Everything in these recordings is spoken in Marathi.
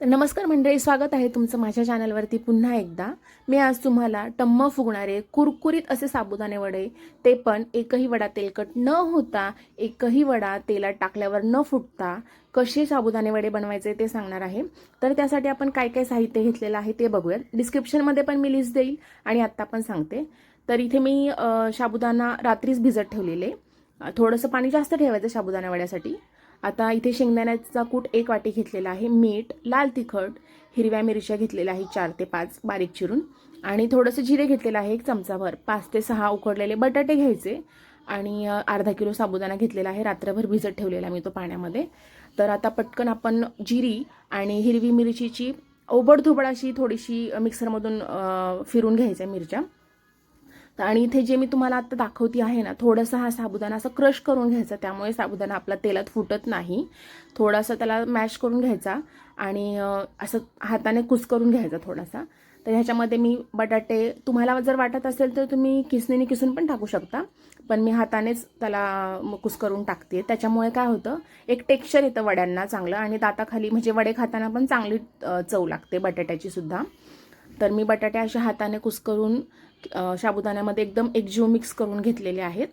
तर नमस्कार मंडळी स्वागत आहे तुमचं माझ्या चॅनलवरती पुन्हा एकदा. मी आज तुम्हाला टम्म फुगणारे कुरकुरीत असे साबुदाणे वडे ते पण एकही वडा तेलकट न होता एकही वडा तेलात टाकल्यावर न फुटता कसे साबुदाणे वडे बनवायचे ते सांगणार आहे. तर त्यासाठी आपण काय काय साहित्य घेतलेलं आहे ते बघूयात. डिस्क्रिप्शनमध्ये पण मी लिस्ट देईल आणि आत्ता पण सांगते. तर इथे मी साबुदाणा रात्रीच भिजत ठेवलेले थोडंसं पाणी जास्त ठेवायचं साबुदाणा वड्यासाठी. आता इथे शेंगदाण्याचा कूट एक वाटी घेतलेला आहे मीठ लाल तिखट हिरव्या मिरच्या घेतलेल्या आहे चार ते पाच बारीक चिरून. आणि थोडंसं जिरे घेतलेलं आहे एक चमचाभर पाच ते सहा उकडलेले बटाटे घ्यायचे. आणि अर्धा किलो साबुदाणा घेतलेला आहे रात्रभर भिजत ठेवलेला मी तो पाण्यामध्ये. तर आता पटकन आपण जिरी आणि हिरवी मिरचीची ओबडधोबड अशी थोडीशी मिक्सरमधून फिरून घ्यायच्या मिरच्या. तर आणि इथे जे मी तुम्हाला आता दाखवती आहे ना थोडासा हा साबुदाणा असं क्रश करून घ्यायचा त्यामुळे साबुदाणा आपला तेलात फुटत नाही. थोडासा त्याला मॅश करून घ्यायचा आणि असं हाताने कुस करून घ्यायचा थोडासा. तर ह्याच्यामध्ये मी बटाटे तुम्हाला जर वाटत असेल तर तुम्ही किसणीने किसून पण टाकू शकता पण मी हातानेच त्याला म- कुस करून टाकते. त्याच्यामुळे काय होतं एक टेक्स्चर येतं वड्यांना चांगलं आणि दाताखाली म्हणजे वडे खाताना पण चांगली चव लागते बटाट्याची सुद्धा. तर मी बटाटे अशा हाताने कुस्करून साबुदाण्यामध्ये एकदम एकजीव मिक्स करून घेतलेले आहेत.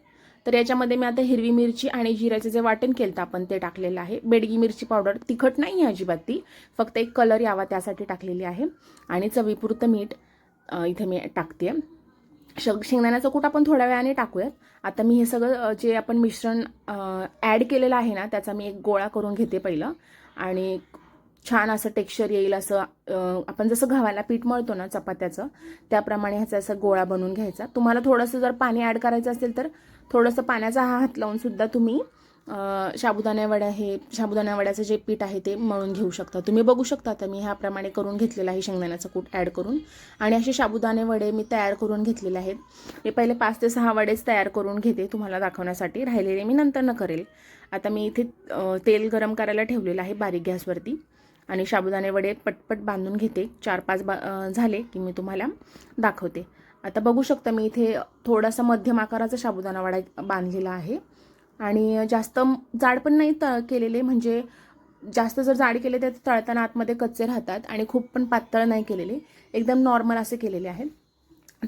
तर याच्यामध्ये मी आता हिरवी मिरची आणि जिऱ्याचे जे वाटण केलं आपण ते टाकलेलं आहे. बेडगी मिरची पावडर तिखट नाही आहे अजिबात ती. फक्त एक कलर यावा त्यासाठी टाकलेली आहे. आणि चवीपुरतं मीठ इथे मी टाकते. शग शेंगदाण्याचं कूट आपण थोड्या वेळाने टाकूयात. आता मी हे सगळं जे आपण मिश्रण ॲड केलेलं आहे ना त्याचा मी एक गोळा करून घेते पहिलं. आणि छान असं टेक्स्चर येईल असं आपण जसं गव्हाला पीठ मळतो ना चपात्याचं त्याप्रमाणे ह्याचा असा गोळा बनवून घ्यायचा. तुम्हाला थोडंसं जर पाणी ॲड करायचं असेल तर थोडंसं पाण्याचा हा हात लावूनसुद्धा तुम्ही अ, साबुदाणा वड्या हे साबुदाणा वड्याचं जे पीठ आहे ते मळून घेऊ शकता. तुम्ही बघू शकता आता मी ह्याप्रमाणे करून घेतलेलं आहे शेंगदाण्याचं कूट ॲड करून. आणि असे साबुदाणे वडे मी तयार करून घेतलेले आहेत. मी पहिले पाच ते सहा वडेच तयार करून घेते तुम्हाला दाखवण्यासाठी. राहिलेले मी नंतर न करेल. आता मी इथे तेल गरम करायला ठेवलेलं आहे बारीक गॅसवरती. आणि साबुदाणे वडे पटपट बांधून घेते. चार पाच बा झाले की मी तुम्हाला दाखवते. आता बघू शकता मी इथे थोडासा मध्यम आकाराचा साबुदाणा वडा बांधलेला आहे. आणि जास्त जाड पण नाही त केलेले म्हणजे जास्त जर जाड केले तर तळताना आतमध्ये कच्चे राहतात आणि खूप पण पातळ नाही केलेले. एकदम नॉर्मल असे केलेले आहेत.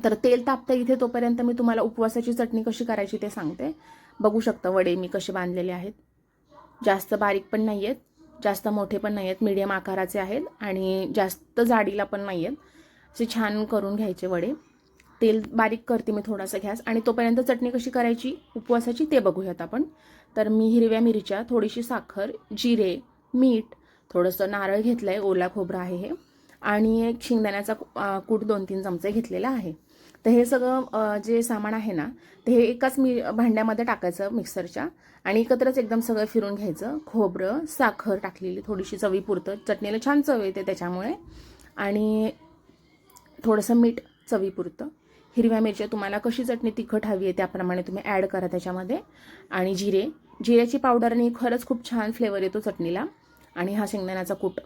तर तेल तापतं इथे तोपर्यंत मी तुम्हाला उपवासाची चटणी कशी करायची ते सांगते. बघू शकता वडे मी कसे बांधलेले आहेत. जास्त बारीक पण नाही आहेत जास्त मोठे पण नाही आहेत मीडियम आकाराचे आहेत आणि जास्त जाडीला पण नाही आहेत असे छान करून घ्यायचे वडे. तेल बारीक करते मी थोडासा गॅस आणि तोपर्यंत चटणी कशी करायची उपवासाची ते बघूयात आपण. तर मी हिरव्या मिरच्या थोडीशी साखर जिरे मीठ थोडंसं नारळ घेतलं आहे ओला खोबरं आहे हे. आणि एक शेंगदाण्याचा कूट दोन तीन चमचे घेतलेला आहे. तर हे सगळं जे सामान आहे ना ते हे एकाच मी भांड्यामध्ये टाकायचं मिक्सरच्या आणि एकत्रच एकदम सगळं फिरून घ्यायचं. खोबरं साखर टाकलेली थोडीशी चवीपुरतं चटणीला छान चव येते त्याच्यामुळे. आणि थोडंसं मीठ चवीपुरतं हिरव्या मिरच्या तुम्हाला कशी चटणी तिखट हवी आहे त्याप्रमाणे तुम्ही ॲड करा त्याच्यामध्ये. आणि जिरे. जिऱ्याची पावडरने खरंच खूप छान फ्लेवर येतो चटणीला. आणि हा शेंगदाण्याचा कूट.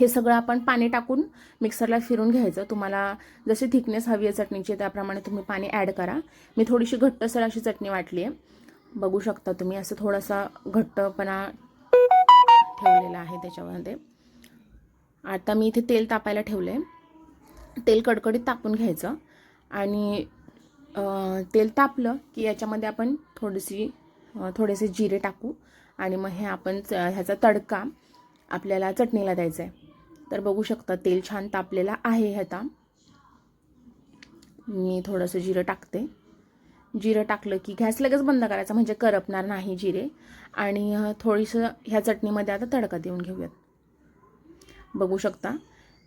हे सगळं आपण पाणी टाकून मिक्सरला फिरून घ्यायचं. तुम्हाला जशी थिकनेस हवी आहे चटणीची त्याप्रमाणे तुम्ही पाणी ॲड करा. मी थोडीशी घट्टसर अशी चटणी वाटली आहे. बघू शकता तुम्ही असं थोडासा घट्टपणा ठेवलेला आहे त्याच्यामध्ये. आता मी इथे तेल तापायला ठेवलं आहे तेल कडकडीत तापून घ्यायचं. आणि तेल तापलं की याच्यामध्ये आपण थोडीशी थोडेसे जिरे टाकू. आणि मग हे आपण च- ह्याचा तडका आपल्याला चटणीला द्यायचा आहे. तर बघू शकता तेल छान तापलेलं आहे ह्याचा. मी थोडंसं जिरं टाकते. जिरं टाकलं की गॅस लगेच बंद करायचा म्हणजे करपणार नाही जिरे. आणि थोडीसं ह्या चटणीमध्ये आता तडका देऊन घेऊयात. बघू शकता.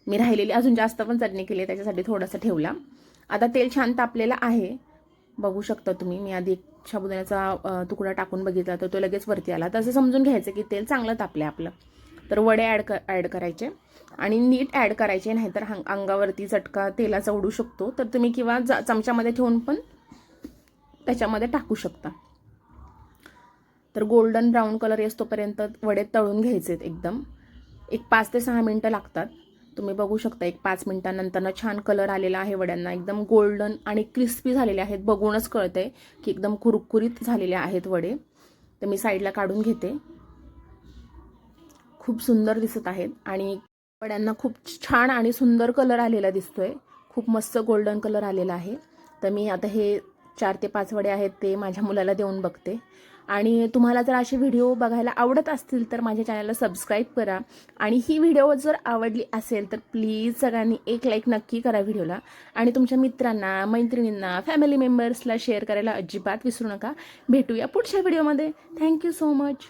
मी राहिलेली अजून जास्त पण चटणी केली आहे त्याच्यासाठी थोडासा ठेवला. आता तेल छान तापलेलं आहे. बघू शकता तुम्ही. मी आधी एक साबुदाण्याचा तुकडा टाकून बघितला तर तो लगेच वरती आला. तसं समजून घ्यायचं की तेल चांगलं तापलं आपलं. तर वडे ॲड क ॲड करायचे. आणि नीट ॲड करायचे नाहीतर हंग अंगावरती चटका तेलाचा उडू शकतो. तर तुम्ही किंवा जा चमच्यामध्ये ठेवून पण त्याच्यामध्ये टाकू शकता. तर गोल्डन ब्राऊन कलर येतोपर्यंत वडे तळून घ्यायचे एकदम. एक पाच ते सहा मिनटं लागतात. तुम्ही बघू शकता एक पाच मिनटानंतरनं छान कलर आलेला आहे वड्यांना. एकदम गोल्डन आणि क्रिस्पी झालेले आहेत. बघूनच कळतंय की एकदम कुरकुरीत झालेले आहेत वडे. तर मी साईडला काढून घेते. खूप सुंदर दिसत आहेत आणि कपड्यांना खूप छान आणि सुंदर कलर आलेला दिसतोय. खूप मस्त गोल्डन कलर आलेला आहे. तर मी आता हे चार ते पाच वडे आहेत ते माझ्या मुलाला देऊन बघते. आणि तुम्हाला जर असे व्हिडिओ बघायला आवडत असतील तर माझ्या चॅनलला सबस्क्राईब करा. आणि ही व्हिडिओ जर आवडली असेल तर प्लीज सगळ्यांनी एक लाईक नक्की करा व्हिडिओला आणि तुमच्या मित्रांना मैत्रिणींना फॅमिली मेंबर्सला शेअर करायला अजिबात विसरू नका. भेटूया पुढच्या व्हिडिओमध्ये थँक्यू सो मच